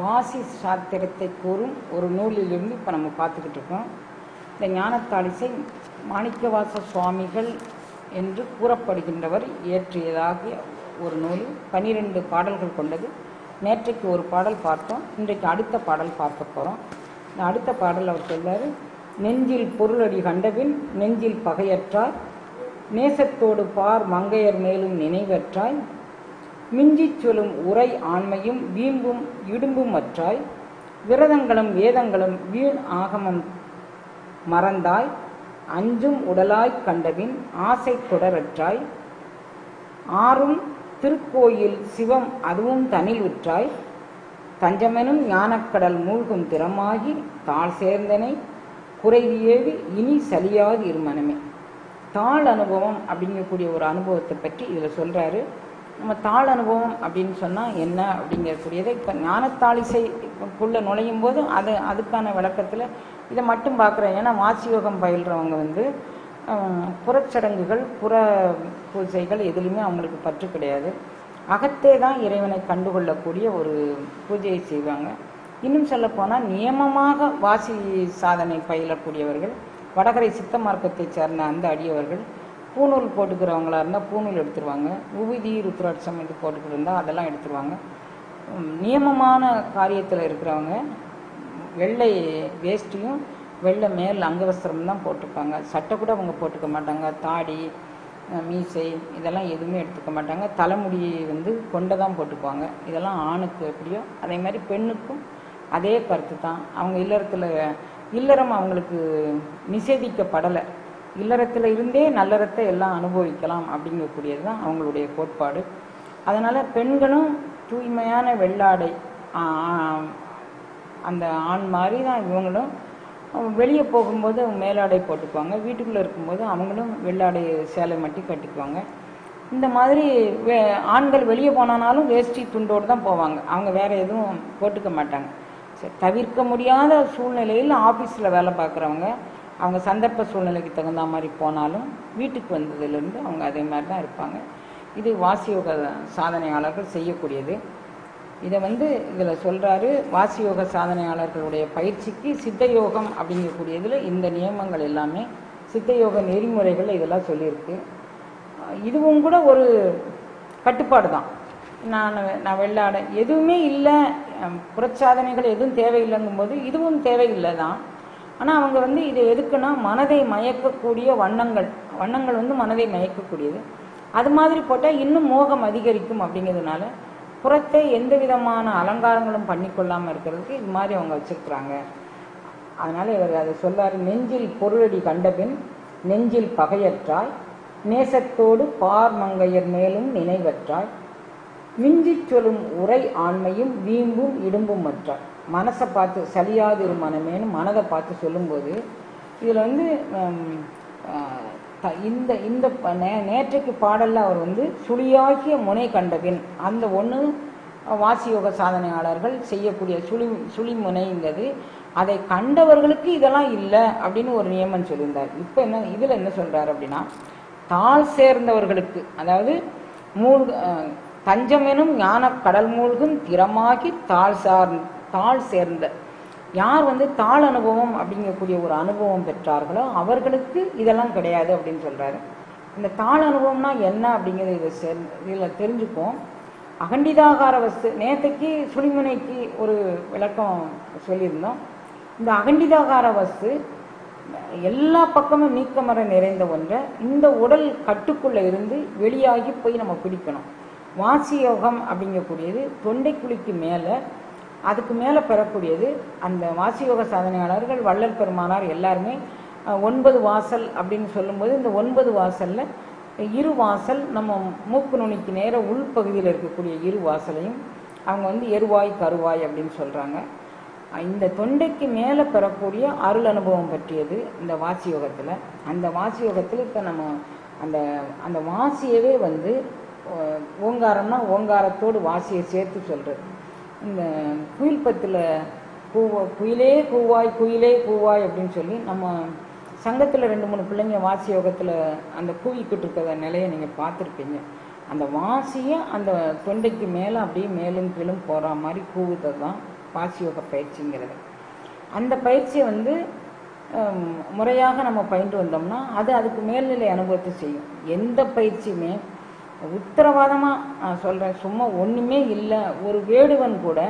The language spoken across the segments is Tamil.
வாசி சாத்திரத்தை கூறும் ஒரு நூலிலிருந்து இப்போ நம்ம பார்த்துக்கிட்டு இருக்கோம். இந்த ஞானத்தாளிசை மாணிக்கவாச சுவாமிகள் என்று கூறப்படுகின்றவர் இயற்றியதாகிய ஒரு நூல் பனிரெண்டு பாடல்கள் கொண்டது. நேற்றைக்கு ஒரு பாடல் பார்த்தோம். இன்றைக்கு அடுத்த பாடல் பார்க்க போகிறோம் இந்த அடுத்த பாடல் அவர் சொல்வார் நெஞ்சில் பொருளடி கண்டபின் நெஞ்சில் பகையற்றார். நேசத்தோடு பார் மங்கையர் மேலும் நினைவற்றாய். மிஞ்சிச் சொல்லும் உரை ஆண்மையும் வீம்பும் இடும்பும் அற்றாய் விரதங்களும் வேதங்களும் வீண் ஆகமம் மறந்தாய் அஞ்சும் உடலாய்க் கண்டபின் ஆசை தொடரற்றாய் ஆறும் திருக்கோயில் சிவம் அதுவும் தனில் உற்றாய் தஞ்சமெனும் ஞானக்கடல் மூழ்கும் திறமாகி தாழ் சேர்ந்தனை குறைவியேவி இனி சலியாது இருமனமே. தாழ் அனுபவம் அப்படிங்கக்கூடிய ஒரு அனுபவத்தை பற்றி இதில் சொல்கிறாரு நம்ம தாழ் அனுபவம் அப்படின்னு சொன்னால் என்ன அப்படிங்கக்கூடியதை இப்போ ஞானத்தாளிசைக்குள்ளே நுழையும் போது அது அதுக்கான விளக்கத்தில் இதை மட்டும் பார்க்குறேன். ஏன்னா வாசியோகம் பயில்றவங்க வந்து புறச்சடங்குகள் புற பூஜைகள் எதுலையுமே அவங்களுக்கு பற்று கிடையாது. அகத்தே தான் இறைவனை கண்டுகொள்ளக்கூடிய ஒரு பூஜையை செய்வாங்க. இன்னும் சொல்லப்போனால் நியமமாக வாசி சாதனை பயிலக்கூடியவர்கள் வடகரை சித்த மார்க்கத்தைச் சேர்ந்த அந்த அடியவர்கள் பூநூல் போட்டுக்கிறவங்களா இருந்தால் பூநூல் எடுத்துருவாங்க. உவிதி ருத்ராட்சம் இது போட்டுக்கிட்டு இருந்தால் அதெல்லாம் எடுத்துருவாங்க. நியமமான காரியத்தில் இருக்கிறவங்க வெள்ளை வேஷ்டியும் வெள்ளை மேல் அங்கவஸ்திரம் தான் போட்டிருப்பாங்க சட்டை கூட அவங்க போட்டுக்க மாட்டாங்க. தாடி மீசை இதெல்லாம் எதுவுமே எடுத்துக்க மாட்டாங்க. தலைமுடி வந்து கொண்டை தான் போட்டுக்குவாங்க. இதெல்லாம் ஆணுக்கு எப்படியோ அதே மாதிரி பெண்ணுக்கும் அதே கருத்து தான். அவங்க இல்லறத்தில் இல்லறம் அவங்களுக்கு நிஷேதிக்கப்படலை. இல்லறத்தில் இருந்தே நல்லறத்தை எல்லாம் அனுபவிக்கலாம் அப்படிங்கக்கூடியது தான் அவங்களுடைய கோட்பாடு. அதனால் பெண்களும் தூய்மையான வெள்ளாடை அந்த ஆண் மாதிரி தான் இவங்களும் வெளியே போகும்போது அவங்க மேலாடை போட்டுக்குவாங்க வீட்டுக்குள்ளே இருக்கும்போது அவங்களும் வெள்ளாடை சேலை மட்டும் கட்டிக்குவாங்க. இந்த மாதிரி வே ஆண்கள் வெளியே போனானாலும் வேஷ்டி துண்டோடு தான் போவாங்க. அவங்க வேற எதுவும் போட்டுக்க மாட்டாங்க. சரி, தவிர்க்க முடியாத சூழ்நிலையில் ஆஃபீஸில் வேலை பார்க்குறவங்க அவங்க சந்தர்ப்ப சூழ்நிலைக்கு தகுந்த மாதிரி போனாலும் வீட்டுக்கு வந்ததுலேருந்து அவங்க அதே மாதிரி தான் இருப்பாங்க. இது வாசியோக சாதனையாளர்கள் செய்யக்கூடியது. இதை வந்து இதில் சொல்கிறாரு வாசியோக சாதனையாளர்களுடைய பயிற்சிக்கு சித்த யோகம் அப்படிங்கக்கூடியதில் இந்த நியமங்கள் எல்லாமே சித்த யோக நெறிமுறைகள் இதெல்லாம் சொல்லியிருக்கு. இதுவும் கூட ஒரு கட்டுப்பாடு தான். நான் நான் வெள்ளாட எதுவுமே இல்லை. புறச்சாதனைகள் எதுவும் தேவையில்லைங்கும்போது இதுவும் தேவையில்லை தான் ஆனால் அவங்க வந்து இது எதுக்குன்னா மனதை மயக்கக்கூடிய வண்ணங்கள். வண்ணங்கள் வந்து மனதை மயக்கக்கூடியது. அது மாதிரி போட்டால் இன்னும் மோகம் அதிகரிக்கும் அப்படிங்கிறதுனால புறத்தை எந்த விதமான அலங்காரங்களும் பண்ணிக்கொள்ளாமல் இருக்கிறதுக்கு இது மாதிரி அவங்க வச்சிருக்கிறாங்க. அதனால் இவர் அதை சொல்லார் நெஞ்சில் பொருளடி கண்டபின் நெஞ்சில் பகையற்றாய் நேசத்தோடு பார் மங்கையர் மேலும் நினைவற்றாய் மிஞ்சிச் சொல்லும் உரை ஆண்மையும் வீம்பும் இடும்பும் மற்றாய். மனசை பார்த்து சலியாதிரு மனமேன்னு மனதை பார்த்து சொல்லும்போது இதில் வந்து த- இந்த இந்த நே- நேற்றைக்கு பாடலில் அவர் வந்து சுழியாகிய முனை கண்டபின் அந்த ஒன்று வாசியோக சாதனையாளர்கள் செய்யக்கூடிய சுழி சுழிமுனைங்கிறது அதை கண்டவர்களுக்கு இதெல்லாம் இல்லை அப்படின்னு ஒரு நியமம் சொல்லியிருந்தார். இப்போ என்ன இதில் என்ன சொல்கிறார் அப்படின்னா தாழ் சேர்ந்தவர்களுக்கு அதாவது மூழ்க தஞ்சமெனும் ஞான கடல் மூழ்கும் திறமாகி தாழ் சார் தாழ் சேர்ந்த. யார் வந்து தாழ் அனுபவம் அப்படிங்கக்கூடிய ஒரு அனுபவம் பெற்றார்களோ அவர்களுக்கு இதெல்லாம் கிடையாது அப்படின்னு சொல்றாரு. இந்த தாழ் அனுபவம்னா என்ன அப்படிங்கிறது இதை செர் இதில் தெரிஞ்சுப்போம். அகண்டிதாகார வஸ்து நேத்தைக்கு சுழிமுனைக்கு ஒரு விளக்கம் சொல்லியிருந்தோம். இந்த அகண்டிதாகார வஸ்து எல்லா பக்கமும் நீக்கமர நிறைந்த ஒன்றை இந்த உடல் கட்டுக்குள்ள இருந்து வெளியாகி போய் நம்ம பிடிக்கணும் வாசி யோகம் அப்படிங்கக்கூடியது தொண்டைக்குழிக்கு மேலே அதுக்கு மேலே பெறக்கூடியது அந்த வாசியோக சாதனையாளர்கள் வள்ளல் பெருமானார் எல்லாருமே ஒன்பது வாசல் அப்படின்னு சொல்லும்போது இந்த ஒன்பது வாசலில் இரு வாசல் நம்ம மூக்கு நுனிக்கு நேர உள்பகுதியில் இருக்கக்கூடிய இரு வாசலையும் அவங்க வந்து எருவாய் கருவாய் அப்படின்னு சொல்கிறாங்க இந்த தொண்டைக்கு மேலே பெறக்கூடிய அருள் அனுபவம் பற்றியது இந்த வாசியோகத்தில். அந்த வாசியோகத்தில் இப்போ நம்ம அந்த அந்த வாசியவே வந்து ஓங்காரம்னா ஓங்காரத்தோடு வாசியை சேர்த்து சொல்கிறது இந்த குயில் பத்தில் பூவா குயிலே பூவாய் குயிலே பூவாய் அப்படின்னு சொல்லி நம்ம சங்கத்தில் ரெண்டு மூணு பிள்ளைங்க வாசி யோகத்தில் அந்த கூவிக்கிட்டு இருக்கிற நிலையை நீங்கள் பார்த்துருப்பீங்க. அந்த வாசியை அந்த தொண்டைக்கு மேலே அப்படியே மேலும் கீழும் போகிற மாதிரி கூவுதை தான் வாசியோக பயிற்சிங்கிறது. அந்த பயிற்சியை வந்து முறையாக நம்ம பயின்று வந்தோம்னா அது அதுக்கு மேல்நிலை அனுபவத்தை செய்யும். எந்த பயிற்சியுமே உத்தரவாதமாக நான் சொல்கிறேன் சும்மா ஒன்றுமே இல்லை. ஒரு வேடுவன் கூட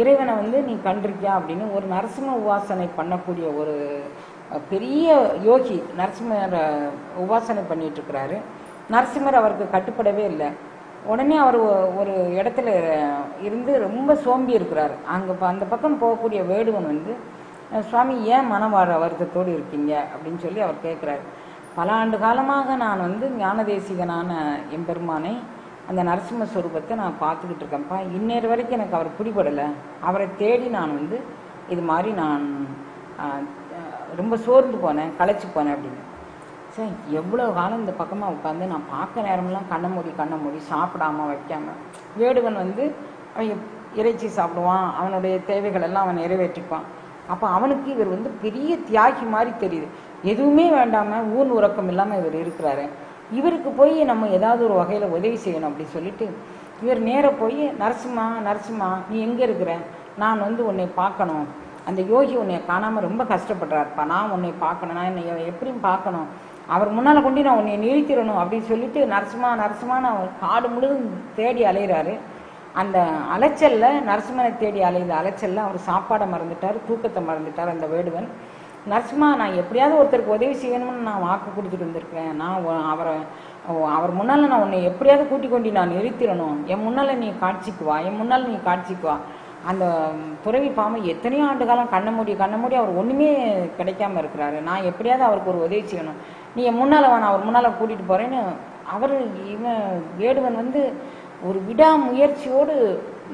இறைவனை வந்து நீ கண்டிருக்கியா அப்படின்னு ஒரு நரசிம்ம உபாசனை பண்ணக்கூடிய ஒரு பெரிய யோகி நரசிம்மர் உபாசனை பண்ணிட்டு இருக்கிறாரு நரசிம்மர் அவருக்கு கட்டுப்படவே இல்லை. உடனே அவர் ஒரு இடத்துல இருந்து ரொம்ப சோம்பி இருக்கிறார். அங்கே அந்த பக்கம் போகக்கூடிய வேடுவன் வந்து சுவாமி ஏன் மனவாழ வருத்தத்தோடு இருக்கீங்க? அப்படின்னு சொல்லி அவர் கேட்குறாரு பல ஆண்டு காலமாக நான் வந்து ஞானதேசிகனான எம்பெருமானை அந்த நரசிம்ம ஸ்வரூபத்தை நான் பார்த்துக்கிட்டு இருக்கேன்ப்பா. இந்நேர வரைக்கும் எனக்கு அவர் பிடிபடலை. அவரை தேடி நான் வந்து இது மாதிரி நான் ரொம்ப சோர்ந்து போனேன் களைச்சி போனேன் அப்படின்னு. சரி எவ்வளோ காலம் இந்த பக்கமாக உட்காந்து நான் பார்க்க நேரமெல்லாம் கண்ணை மூடி கண்ணை மூடி சாப்பிடாம வைக்காம. வேடுவன் வந்து அவன் இறைச்சி சாப்பிடுவான் அவனுடைய தேவைகள் எல்லாம் அவன் நிறைவேற்றிப்பான். அப்போ அவனுக்கு இவர் வந்து பெரிய தியாகி மாதிரி தெரியுது. எதுவுமே வேண்டாம ஊன் உறக்கம் இல்லாமல் இவர் இருக்கிறாரு. இவருக்கு போய் நம்ம ஏதாவது ஒரு வகையில் உதவி செய்யணும் அப்படின்னு சொல்லிட்டு இவர் நேராக போய் நரசிம்மா நரசிம்மா நீ எங்கே இருக்கிற? நான் வந்து உன்னை பார்க்கணும். அந்த யோகி உன்னை காணாமல் ரொம்ப கஷ்டப்படுறாருப்பா. நான் உன்னை பார்க்கணும். நான் என்னை எப்படியும் பார்க்கணும். அவர் முன்னால் கொண்டு நான் உன்னை நிறுத்திடணும். அப்படின்னு சொல்லிட்டு நரசிம்மா நரசிம்மா அவர் காடு முழுதும் தேடி அலைகிறாரு அந்த அலைச்சல்ல நரசிம்மனை தேடி அலைந்த அலைச்சல்ல அவர் சாப்பாடை மறந்துட்டார் தூக்கத்தை மறந்துட்டார் அந்த வேடுவன். நரசிம்மா நான் எப்படியாவது ஒருத்தருக்கு உதவி செய்யணும்னு நான் வாக்கு கொடுத்துட்டு வந்திருக்கேன் நான் அவரை அவர் முன்னால் நான் உன்னை எப்படியாவது கூட்டி கொண்டு நான் நிறுத்திடணும். என் முன்னால் நீ காட்சிக்கு வா என் முன்னால் நீ காட்சிக்கு வா. அந்த துறவி பாம்பு எத்தனையோ ஆண்டு காலம் கண்ண மூடி கண்ண மூடி அவர் ஒன்றுமே கிடைக்காம இருக்கிறாரு. நான் எப்படியாவது அவருக்கு ஒரு உதவி செய்யணும். நீ என் முன்னால் வா நான் அவர் முன்னால் கூட்டிகிட்டு போகிறேன்னு அவர் இவன் வேடுவன் வந்து ஒரு விடாமுயற்சியோடு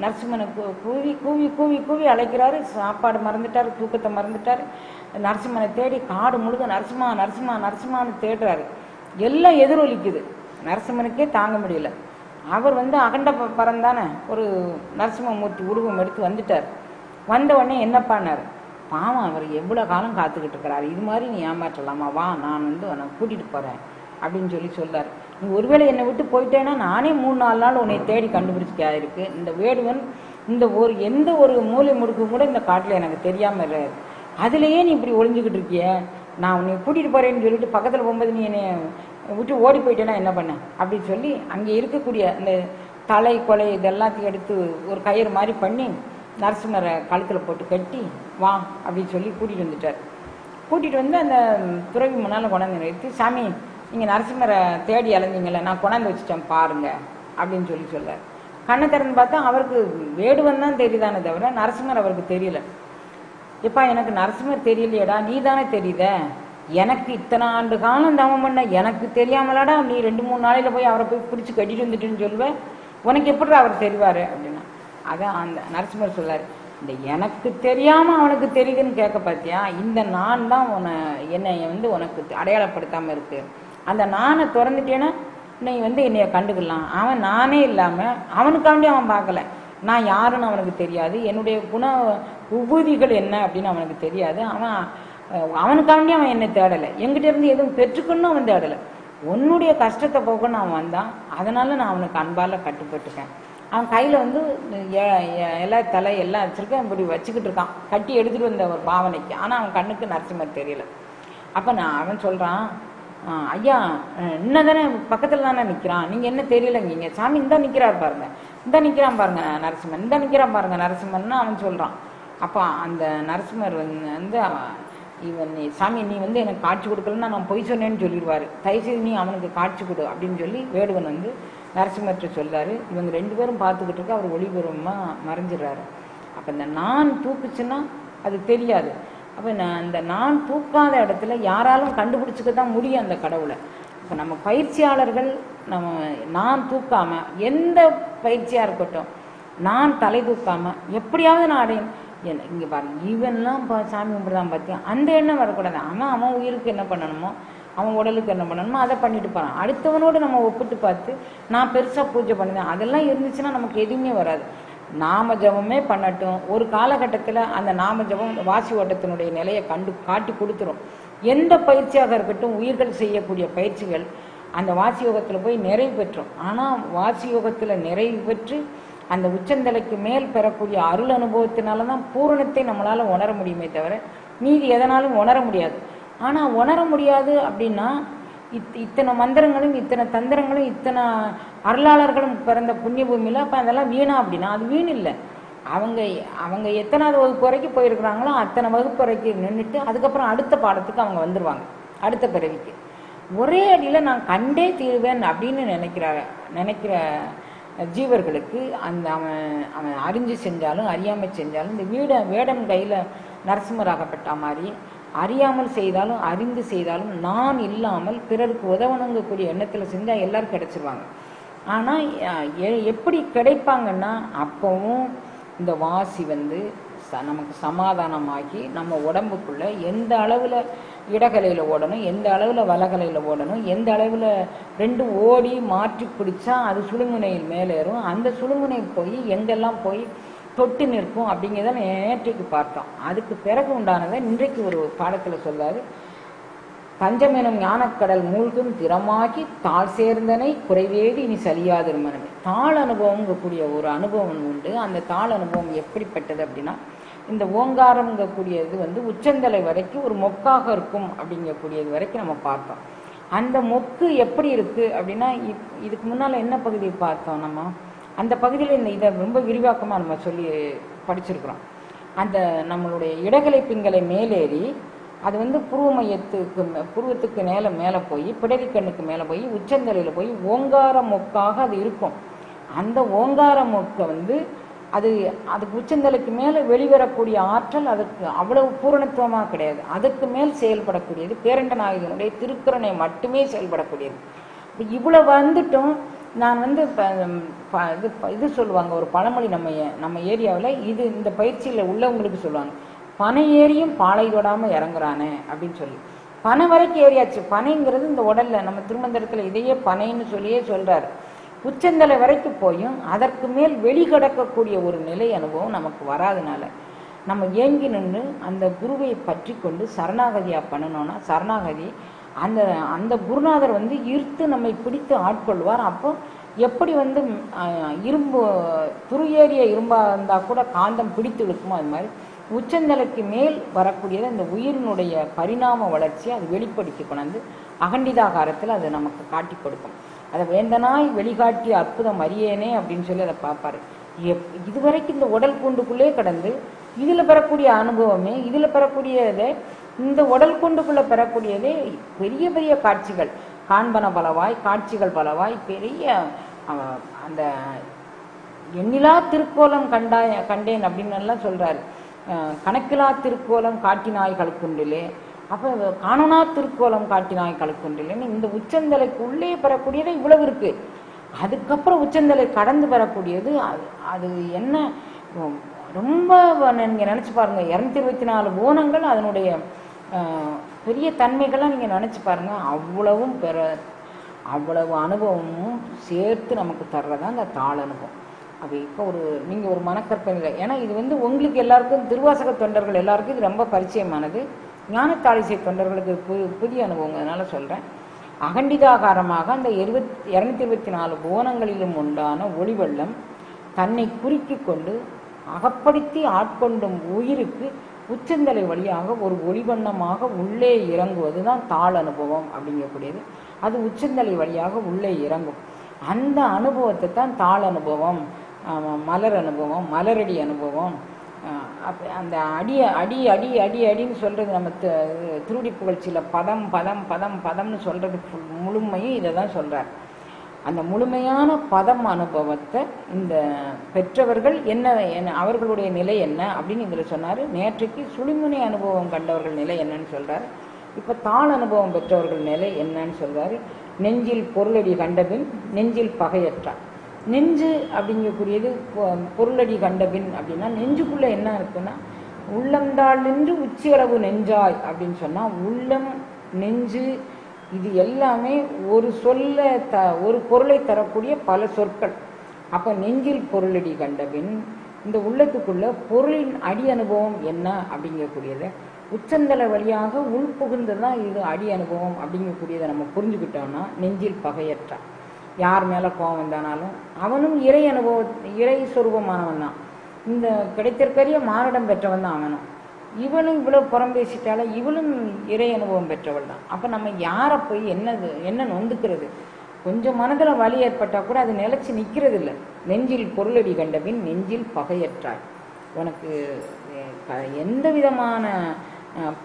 நரசிம்மனை கூவி கூவி கூவி கூவி அழைக்கிறாரு. சாப்பாடு மறந்துட்டாரு தூக்கத்தை மறந்துட்டாரு. நரசிம்மனை தேடி காடு முழுக்க நரசிம்மா நரசிம்மா நரசிம்மான்னு தேடுறாரு. எல்லாம் எதிரொலிக்குது. நரசிம்மனுக்கே தாங்க முடியல. அவர் வந்து அகண்ட பரந்தானே ஒரு நரசிம்மமூர்த்தி உருவம் எடுத்து வந்துட்டார். வந்த உடனே என்ன பண்ணார்? பாவம் அவர் எவ்வளோ காலம் காத்துக்கிட்டு இருக்கிறாரு. இது மாதிரி நீ ஏமாற்றலாமா? வா நான் வந்து உன்னை கூட்டிகிட்டு போகிறேன் அப்படின்னு சொல்லி சொல்லார். நீ ஒருவேளை என்னை விட்டு போயிட்டேன்னா நானே மூணு நாலு நாள் உன்னை தேடி கண்டுபிடிச்சிக்கா இருக்கு. இந்த வேடுவன் இந்த ஒரு எந்த ஒரு மூலை முடுக்கும் கூட இந்த காட்டில் எனக்கு தெரியாமல் இருக்காது அதுலேயே நீ இப்படி ஒளிஞ்சுக்கிட்டு இருக்கிய? நான் உன்னை கூட்டிகிட்டு போகிறேன்னு சொல்லிட்டு பக்கத்தில் போகும்போது நீ என்னை விட்டு ஓடி போயிட்டேன்னா என்ன பண்ண? அப்படின்னு சொல்லி அங்கே இருக்கக்கூடிய அந்த தலை கொலை இதெல்லாத்தையும் எடுத்து ஒரு கயிறு மாதிரி பண்ணி நரசிம்மரை கழுத்தில் போட்டு கட்டி வா அப்படின்னு சொல்லி கூட்டிகிட்டு வந்துட்டார். கூட்டிகிட்டு வந்து அந்த துறவி முன்னால் கொண்டாந்து நிறுத்தி சாமி நீங்கள் நரசிம்மரை தேடி அலைஞ்சிங்கள நான் கொண்டாந்து வச்சுட்டேன் பாருங்க அப்படின்னு சொல்லி சொல்ல கண்ணை திறந்து பார்த்தா அவருக்கு வேடுவன் தான் தெரியுதானே தவிர நரசிம்மர் அவருக்கு தெரியல. எப்பா எனக்கு நரசிம்மர் தெரியலையேடா நீ தானே தெரியுத? எனக்கு இத்தனை ஆண்டு காலம் தவம் பண்ண எனக்கு தெரியாமலாடா நீ ரெண்டு மூணு நாளையில் போய் அவரை போய் பிடிச்சி கட்டிட்டு வந்துட்டுன்னு சொல்லுவேன் உனக்கு எப்படி அவர் தெரிவார் அப்படின்னா அதான் அந்த நரசிம்மர் சொல்லார் இந்த எனக்கு தெரியாம அவனுக்கு தெரியுதுன்னு கேட்க பார்த்தியா இந்த நான் தான் உன்னை என்னை வந்து உனக்கு அடையாளப்படுத்தாமல் இருக்கு. அந்த நானை திறந்துட்டேன்னா நீ வந்து என்னைய கண்டுக்கலாம். அவன் நானே இல்லாம அவனுக்காண்டி அவன் பார்க்கல. நான் யாருன்னு அவனுக்கு தெரியாது. என்னுடைய குண உபூதிகள் என்ன அப்படின்னு அவனுக்கு தெரியாது. அவன் அவனுக்காண்டி அவன் என்னை தேடலை. எங்கிட்ட இருந்து எதுவும் பெற்றுக்கணும் அவன் தேடலை. உன்னுடைய கஷ்டத்தை போக்கணும் அவன் வந்தான். அதனால நான் அவனுக்கு அன்பால கட்டுப்பட்டுட்டேன். அவன் கையில வந்து எ- எ- தலை எல்லாம் வச்சிருக்கேன். இப்படி வச்சுக்கிட்டு இருக்கான். கட்டி எடுத்துட்டு வந்த ஒரு பாவனைக்கு. ஆனா அவன் கண்ணுக்கு நரசிம்மர் தெரியல. அப்ப நான் அவன் சொல்றான் ஐயா இன்னும் தானே பக்கத்தில் தானே நிற்கிறான் நீங்கள் என்ன தெரியலங்கீங்க சாமி இந்த நிற்கிறார் பாருங்க. இந்த நிற்கிறான் பாருங்க நரசிம்மன். இந்த நிற்கிறான் பாருங்க நரசிம்மன் அவன் சொல்கிறான் அப்போ அந்த நரசிம்மர் வந்து இவன் நீ சாமி நீ வந்து எனக்கு காட்சி கொடுக்கலன்னா நான் பொய் சொன்னேன்னு சொல்லிடுவாரு. தயவுசெய்து நீ அவனுக்கு காட்சி கொடு அப்படின்னு சொல்லி வேடுவன் வந்து நரசிம்மர்கிட்ட சொல்றாரு. இவங்க ரெண்டு பேரும் பார்த்துக்கிட்டு இருக்க அவர் ஒளிபூர்வமாக மறைஞ்சிடுறாரு. அப்போ இந்த நான் தூக்குச்சுன்னா அது தெரியாது. அப்போ நான் அந்த நான் தூக்காத இடத்துல யாராலும் கண்டுபிடிச்சிக்க தான் முடியும் அந்த கடவுளை. இப்போ நம்ம பயிற்சியாளர்கள் நம்ம நான் தூக்காமல் எந்த பயிற்சியாக இருக்கட்டும் நான் தலை தூக்காமல் எப்படியாவது நான் அடையும் இங்கே பாரு பாருங்க இவன்லாம் இப்போ சாமி கும்பிடுதான் பார்த்தியா அந்த எண்ணம் வரக்கூடாது. அவன் அவன் உயிருக்கு என்ன பண்ணணுமோ அவன் உடலுக்கு என்ன பண்ணணுமோ அதை பண்ணிட்டு போகிறான் அடுத்தவனோடு நம்ம ஒப்பிட்டு பார்த்து நான் பெருசாக பூஜை பண்ணுவேன் அதெல்லாம் இருந்துச்சுன்னா நமக்கு எதுவுமே வராது. நாம ஜபமே பண்ணட்டும். ஒரு காலகட்டத்தில் அந்த நாம ஜபம் வாசி ஓட்டத்தினுடைய நிலையை கண்டு காட்டி கொடுத்துரும். எந்த பயிற்சியாக இருக்கட்டும் உயிர்கள் செய்யக்கூடிய பயிற்சிகள் அந்த வாசி யோகத்தில் போய் நிறைவு பெற்றும். ஆனால் வாசி யோகத்தில் நிறைவு பெற்று அந்த உச்சந்தலைக்கு மேல் பெறக்கூடிய அருள் அனுபவத்தினால தான் பூரணத்தை நம்மளால் உணர முடியுமே தவிர மீதி எதனாலும் உணர முடியாது. ஆனால் உணர முடியாது அப்படின்னா இத் இத்தனை மந்திரங்களும் இத்தனை தந்திரங்களும் இத்தனை அருளாளர்களும் பிறந்த புண்ணிய பூமியில் அப்போ அதெல்லாம் வீணா அப்படின்னா அது வீண் இல்லை. அவங்க அவங்க எத்தனாவது வகுப்பு வரைக்கும் போயிருக்கிறாங்களோ அத்தனை வகுப்பு வரைக்கும் நின்றுட்டு அதுக்கப்புறம் அடுத்த பாடத்துக்கு அவங்க வந்துடுவாங்க அடுத்த பிறவிக்கு. ஒரே அடியில் நான் கண்டே தீருவேன் அப்படின்னு நினைக்கிற நினைக்கிற ஜீவர்களுக்கு அந்த அவன் அவன் அறிஞ்சு செஞ்சாலும் அறியாமை செஞ்சாலும் இந்த வீட வேடம் கையில் நரசிம்மராகப்பட்ட மாதிரி அறியாமல் செய்தாலும் அறிந்து செய்தாலும் நான் இல்லாமல் பிறருக்கு உதவணுங்கக்கூடிய எண்ணத்தில் செஞ்சால் எல்லாரும் கிடைச்சிருவாங்க. ஆனால் எப்படி கிடைப்பாங்கன்னா அப்பவும் இந்த வாசி வந்து ச- நமக்கு சமாதானமாகி நம்ம உடம்புக்குள்ள எந்த அளவில் இடகலையில் ஓடணும் எந்த அளவில் வலகலையில் ஓடணும் எந்த அளவில் ரெண்டு ஓடி மாற்றி பிடிச்சா அது சுழுமுனையில் மேலேறும். அந்த சுழுமுனை போய் எங்கெல்லாம் போய் தொட்டு நிற்கும் அப்படிங்கிறத நேற்றைக்கு பார்த்தோம். அதுக்கு பிறகு உண்டானதை இன்றைக்கு ஒரு பாடத்தில் சொல்லாது பஞ்சமெனும் ஞானக்கடல் மூழ்கும் திறமாகி தாழ் சேர்ந்தனை குறைவேதி இனி சலியாதிருமனமே தாழ் அனுபவங்கக்கூடிய ஒரு அனுபவம் உண்டு. அந்த தாழ் அனுபவம் எப்படிப்பட்டது அப்படின்னா இந்த ஓங்காரம்ங்கக்கூடியது வந்து உச்சந்தலை வரைக்கும் ஒரு மொக்காக இருக்கும் அப்படிங்கக்கூடியது வரைக்கும் நம்ம பார்த்தோம். அந்த மொக்கு எப்படி இருக்குது அப்படின்னா இப்- இதுக்கு முன்னால என்ன பகுதியை பார்த்தோம் நம்ம? அந்த பகுதியில் இந்த இதை ரொம்ப விரிவாக்கமாக நம்ம சொல்லி படிச்சிருக்கிறோம். அந்த நம்மளுடைய இடகலை பிங்களை மேலேறி அது வந்து புருவ மையத்துக்கு மே- புருவத்துக்கு மேலே மேலே போய் பிடரி கண்ணுக்கு போய் உச்சந்தலையில் போய் ஓங்கார மொக்காக அது இருக்கும். அந்த ஓங்கார மொக்கை வந்து அது அதுக்கு உச்சந்தலைக்கு மேலே வெளிவரக்கூடிய ஆற்றல் அதுக்கு அவ்வளவு பூரணத்துவமாக கிடையாது. அதுக்கு மேல் செயல்படக்கூடியது பேரண்ட நாயகனுடைய திருக்குறனை மட்டுமே செயல்படக்கூடியது. இவ்வளோ வந்துட்டும் நான் வந்து இப்போ இது ப- இது சொல்லுவாங்க ஒரு பழமொழி நம்ம ஏ- நம்ம ஏரியாவில் இது இந்த பயிற்சியில் உள்ளவங்களுக்கு சொல்லுவாங்க. பனை ஏறியும் பாலை தொடாமல் இறங்குறானே அப்படின்னு சொல்லி. பனை வரைக்கும் ஏறியாச்சு. பனைங்கிறது இந்த உடல்ல நம்ம திருமந்திரத்தில் இதையே பனைன்னு சொல்லியே சொல்கிறார் உச்சந்தலை வரைக்கும் போயும் அதற்கு மேல் வெளிகடக்கக்கூடிய ஒரு நிலை அனுபவம் நமக்கு வராதனால நம்ம ஏங்கி நின்று அந்த குருவை பற்றி கொண்டு சரணாகதியாக பண்ணணும்னா சரணாகதி அந்த அந்த குருநாதர் வந்து ஈர்த்து நம்மை பிடித்து ஆட்கொள்வார். அப்போ எப்படி வந்து இரும்பு துருயேறிய இரும்பாக இருந்தால் கூட காந்தம் பிடித்து இழுக்குமோ அது மாதிரி உச்சந்தலைக்கு மேல் வரக்கூடியது அந்த உயிரினுடைய பரிணாம வளர்ச்சி அது வெளிப்படுத்தி கொண்டாந்து அகண்டிதாகாரத்தில் அது நமக்கு காட்டி கொடுக்கும். அதை வேந்தனாய் வெளிகாட்டி அற்புதம் அறியேனே அப்படின்னு சொல்லி அதை பார்ப்பாரு. எப் இதுவரைக்கும் இந்த உடல் கூண்டுக்குள்ளே கடந்து இதில் பெறக்கூடிய அனுபவமே இதில் பெறக்கூடியதே இந்த உடல் கொண்டுக்குள்ள பெறக்கூடியதே பெரிய பெரிய காட்சிகள். காண்பன பலவாய் காட்சிகள் பலவாய் பெரிய அந்த எண்ணிலா திருக்கோலம் கண்டாய் கண்டேன் அப்படின்னு எல்லாம் சொல்றாரு. கணக்கிலா திருக்கோலம் காட்டினாய் கழுக்குண்டிலே அப்போ காணனா திருக்கோலம் காட்டினாய் கழுக்குண்டிலேன்னு இந்த உச்சந்தலைக்கு உள்ளே பெறக்கூடியது இவ்வளவு இருக்கு. அதுக்கப்புறம் உச்சந்தலை கடந்து பெறக்கூடியது அது அது என்ன ரொம்ப நீங்கள் நீங்க நினைச்சு பாருங்க இருநூத்தி இருபத்தி நாலு ஓனங்கள் அதனுடைய பெரிய தன்மைகள்லாம் நீங்கள் நினச்சி பாருங்கள் அவ்வளவும் பெற அவ்வளவு அனுபவமும் சேர்த்து நமக்கு தர்றதா அந்த தாள் அனுபவம். அப்போ இப்போ ஒரு நீங்கள் ஒரு மனக்கற்பனை ஏன்னா இது வந்து உங்களுக்கு எல்லாருக்கும் திருவாசக தொண்டர்கள் எல்லாருக்கும் இது ரொம்ப பரிச்சயமானது. ஞானத்தாளிசை தொண்டர்களுக்கு பு புதிய அனுபவம் அதனால் சொல்கிறேன் அகண்டிதாகாரமாக அந்த இருபத் இரநூத்தி இருபத்தி நாலு புவனங்களிலும் உண்டான ஒளிவெள்ளம் தன்னை குறுக்கி கொண்டு அகப்படுத்தி ஆட்கொண்டும் உயிருக்கு உச்சந்தலை வழியாக ஒரு ஒளிவண்ணமாக உள்ளே இறங்குவது தான் தாள் அனுபவம் அப்படிங்கக்கூடியது. அது உச்சந்தலை வழியாக உள்ளே இறங்கும். அந்த அனுபவத்தை தான் தாள் அனுபவம் மலர் அனுபவம் மலரடி அனுபவம் அந்த அடி அடி அடி அடி அடின்னு சொல்கிறது நம்ம த திருடி புகழ்ச்சியில் பதம் பதம் பதம் பதம்னு சொல்கிறது முழுமையும் இதை தான் சொல்கிறார் அந்த முழுமையான பதம் அனுபவத்தை இந்த பெற்றவர்கள் என்ன என்ன அவர்களுடைய நிலை என்ன அப்படின்னு இதில் சொன்னார். நேற்றைக்கு சுழிமுனை அனுபவம் கண்டவர்கள் நிலை என்னன்னு சொல்கிறார் இப்போ தாள் அனுபவம் பெற்றவர்கள் நிலை என்னன்னு சொல்கிறார் நெஞ்சில் பொருளடி கண்டபின் நெஞ்சில் பகையற்றார் நெஞ்சு அப்படிங்கக்கூடியது பொருளடி கண்டபின் அப்படின்னா நெஞ்சுக்குள்ளே என்ன இருக்குன்னா உள்ளந்தாள் நின்று உச்சியளவு நெஞ்சாய் அப்படின்னு சொன்னால் உள்ளம் நெஞ்சு இது எல்லாமே ஒரு சொல்ல த ஒரு பொருளை தரக்கூடிய பல சொற்கள். அப்போ நெஞ்சில் பொருளடி கண்டபின் இந்த உள்ளத்துக்குள்ள பொருளின் அடி அனுபவம் என்ன அப்படிங்கக்கூடியதை உச்சந்தலை வழியாக உள்புகுந்து தான் இது அடி அனுபவம் அப்படிங்கக்கூடியதை நம்ம புரிஞ்சுக்கிட்டோம்னா நெஞ்சில் பகையற்ற. யார் மேலே கோபம் வந்தானாலும் அவனும் இறை அனுபவ இறை சொரூபமானவன் தான். இந்த கிடைத்திருக்கரிய மானிடம் பெற்றவன் தான் அவனும். இவனும் இவ்வளோ புறம் பேசிட்டாலும் இவளும் இறை அனுபவம் பெற்றவள் தான். அப்போ நம்ம யாரை போய் என்னது என்ன நொந்துக்கிறது? கொஞ்சம் மனதில் வலி ஏற்பட்டால் கூட அது நிலச்சி நிற்கிறது இல்லை நெஞ்சில் பொருளடி கண்டபின் நெஞ்சில் பகையற்றாய். உனக்கு எந்த விதமான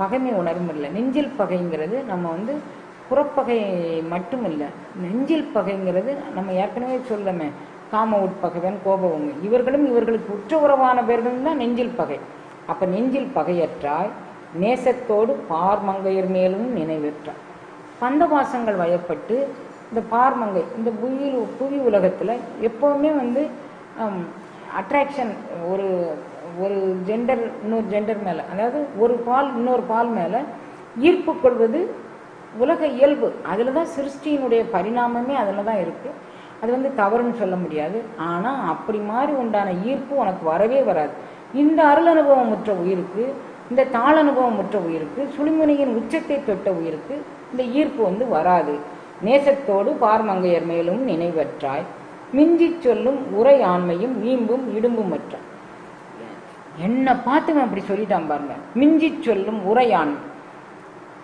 பகைமை உணர்வும் இல்லை. நெஞ்சில் பகைங்கிறது நம்ம வந்து புறப்பகை மட்டும் இல்லை நெஞ்சில் பகைங்கிறது நம்ம ஏற்கனவே சொல்லமே காம உட்பகைவன் கோபவங்க இவர்களும் இவர்களுக்கு உற்ற உறவான பேர்களும் தான் நெஞ்சில் பகை. அப்ப நெஞ்சில் பகையற்றாய் நேசத்தோடு பார்மங்கையர் மேலும் நினைவற்றாய். பந்தபாசங்கள் வயப்பட்டு இந்த பார்மங்கை இந்த புவி புவி உலகத்தில் எப்போவுமே வந்து அட்ராக்ஷன் ஒரு ஒரு ஜெண்டர் இன்னொரு ஜெண்டர் மேலே அதாவது ஒரு பால் இன்னொரு பால் மேலே ஈர்ப்பு கொள்வது உலக இயல்பு. அதில் தான் சிருஷ்டியினுடைய பரிணாமமே அதில் தான் இருக்குது அது வந்து தவறுன்னு சொல்ல முடியாது. ஆனால் அப்படி மாதிரி உண்டான ஈர்ப்பு உனக்கு வரவே வராது. இந்த அருள் அனுபவம் உற்ற உயிருக்கு இந்த தாள் அனுபவம் உற்ற உயிருக்கு சுழிமுனையின் உச்சத்தை தொட்ட உயிருக்கு இந்த ஈர்ப்பு வந்து வராது. நேசத்தோடு பார்மங்கையர் மேலும் நினைவற்றாய். மிஞ்சிச் சொல்லும் உரை ஆண்மையும் வீம்பும் இடும்பும் அற்ற என்னை பார்த்து அப்படி சொல்லிட்டான் பாருங்க. மிஞ்சிச் சொல்லும் உரையாண்மை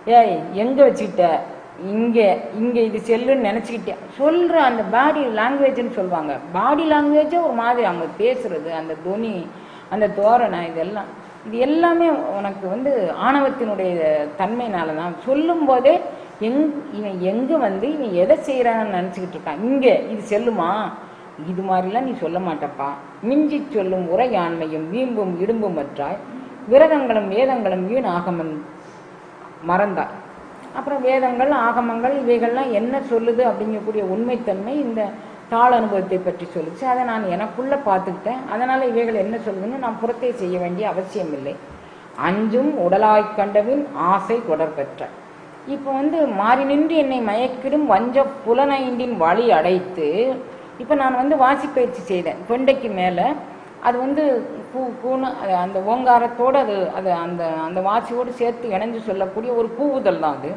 ஏய் எங்க வச்சுக்கிட்ட? இங்க இங்க இது செல்லுன்னு நினைச்சுக்கிட்டேன் சொல்ற அந்த பாடி லாங்குவேஜ்னு சொல்லுவாங்க பாடி லாங்குவேஜே ஒரு மாதிரி அவங்க பேசுறது அந்த துணி அந்த தோரணை இதெல்லாம். இது எல்லாமே உனக்கு வந்து ஆணவத்தினுடைய தன்மையினால தான் சொல்லும் போதே எங் இவன் எங்கே வந்து இவன் எதை செய்கிறான்னு நினச்சிக்கிட்டு இருக்கான். இங்கே இது செல்லுமா? இது மாதிரிலாம் நீ சொல்ல மாட்டப்பா. மிஞ்சி சொல்லும் உரையாண்மையும் வீம்பும் இடும்பும் அற்றாய் விரதங்களும் வேதங்களும் வீண் ஆகமன் மறந்தாய். அப்புறம் வேதங்கள் ஆகமங்கள் இவைகள்லாம் என்ன சொல்லுது அப்படிங்கக்கூடிய உண்மைத்தன்மை இந்த தாள் அனுபவத்தை பற்றி சொல்லிச்சு. அதை நான் எனக்குள்ள பார்த்துக்கிட்டேன். அதனால இவைகள் என்ன சொல்லுதுன்னு நான் புறத்தே செய்ய வேண்டிய அவசியம் இல்லை அஞ்சும் உடலாய்க் கண்டவின் ஆசை தொடர்பற்ற. இப்போ வந்து மாறி நின்று என்னை மயக்கிடும் வஞ்ச புலனைண்டின் வழி அடைத்து இப்போ நான் வந்து வாசிப்பயிற்சி செய்தேன். தொண்டைக்கு மேலே. அது வந்து பூ பூன்னு அந்த ஓங்காரத்தோடு அது அது அந்த அந்த வாசியோடு சேர்த்து இணைஞ்சு சொல்லக்கூடிய ஒரு பூவுதல் தான் அது.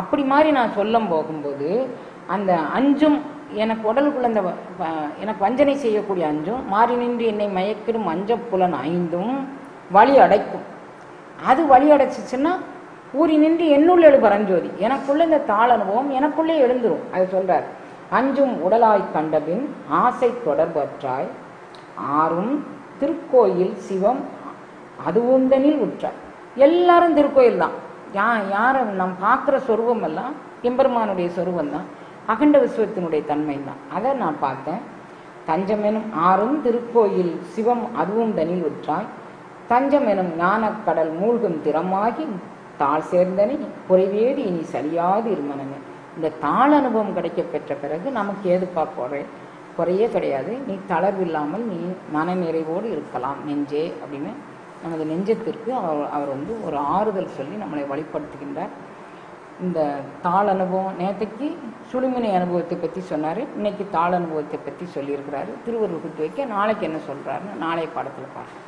அப்படி மாதிரி நான் சொல்ல போகும்போது அந்த அஞ்சும் எனக்கு உடலுக்குள்ள அந்த எனக்கு வஞ்சனை செய்யக்கூடிய அஞ்சும் மாறி நின்று என்னை மயக்கிடும் அஞ்ச புலன் ஐந்தும் வழி அடைக்கும். அது வழி அடைச்சிச்சுன்னா ஊறி நின்று என்னுள்ள எழு பரஞ்சோதி எனக்குள்ள இந்த தாள் அனுபவம் எனக்குள்ளே எழுந்துரும். அது சொல்றார் அஞ்சும் உடலாய் கண்டபின் ஆசை தொடர்பற்றாய் ஆறும் திருக்கோயில் சிவம் அதுவும் தனில் உற்றார். எல்லாரும் திருக்கோயில் தான் யா யாரை நாம் பார்க்குற சொருவம் எல்லாம் எம்பெருமானுடைய சொருவம் தான் அகண்ட விஸ்வத்தினுடைய தன்மை தான் அதை நான் பார்த்தேன். தஞ்சம் எனும் ஆறும் திருக்கோயில் சிவம் அதுவும் தனில் உற்றாய் தஞ்சம் எனும் ஞானக்கடல் மூழ்கும் திறமாகி தாழ் சேர்ந்தனி குறைவேடி இனி சரியாது இருமனமே. இந்த தாள் அனுபவம் கிடைக்க பெற்ற பிறகு நமக்கு ஏதுப்பா குறை? குறையே கிடையாது. நீ தளர்வில்லாமல் நீ மன நிறைவோடு இருக்கலாம் நெஞ்சே அப்படின்னு நமது நெஞ்சத்திற்கு அவர் அவர் வந்து ஒரு ஆறுதல் சொல்லி நம்மளை வழிபடுத்துகின்றார் இந்த தாள் அனுபவம் நேற்றுக்கு சுழுமினை அனுபவத்தை பற்றி சொன்னார். இன்னைக்கு தாள் அனுபவத்தை பற்றி சொல்லியிருக்கிறாரு. திருவருள் குத்து வைக்க நாளைக்கு என்ன சொல்கிறாருன்னு நாளைய பாடத்தில் பார்க்கலாம்